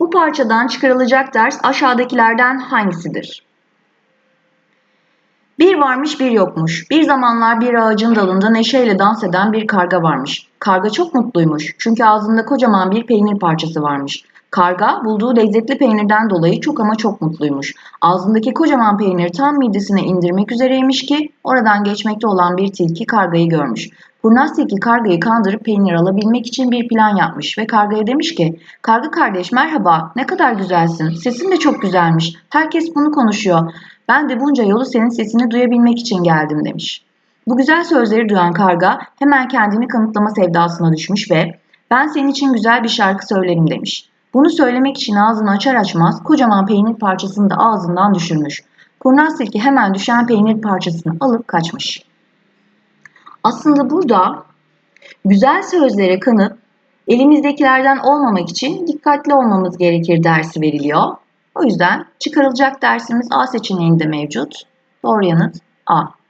Bu parçadan çıkarılacak ders aşağıdakilerden hangisidir? Bir varmış bir yokmuş. Bir zamanlar bir ağacın dalında neşeyle dans eden bir karga varmış. Karga çok mutluymuş çünkü ağzında kocaman bir peynir parçası varmış. Karga bulduğu lezzetli peynirden dolayı çok ama çok mutluymuş. Ağzındaki kocaman peynir tam midesine indirmek üzereymiş ki oradan geçmekte olan bir tilki kargayı görmüş. Kurnaz tilki kargayı kandırıp peynir alabilmek için bir plan yapmış ve kargaya demiş ki Karga kardeş merhaba ne kadar güzelsin sesin de çok güzelmiş herkes bunu konuşuyor ben de bunca yolu senin sesini duyabilmek için geldim demiş. Bu güzel sözleri duyan karga hemen kendini kanıtlama sevdasına düşmüş ve ben senin için güzel bir şarkı söylerim demiş. Bunu söylemek için ağzını açar açmaz kocaman peynir parçasını da ağzından düşürmüş. Kurnaz tilki hemen düşen peynir parçasını alıp kaçmış. Aslında burada güzel sözlere kanıp elimizdekilerden olmamak için dikkatli olmamız gerekir dersi veriliyor. O yüzden çıkarılacak dersimiz A seçeneğinde mevcut. Doğru yanıt A.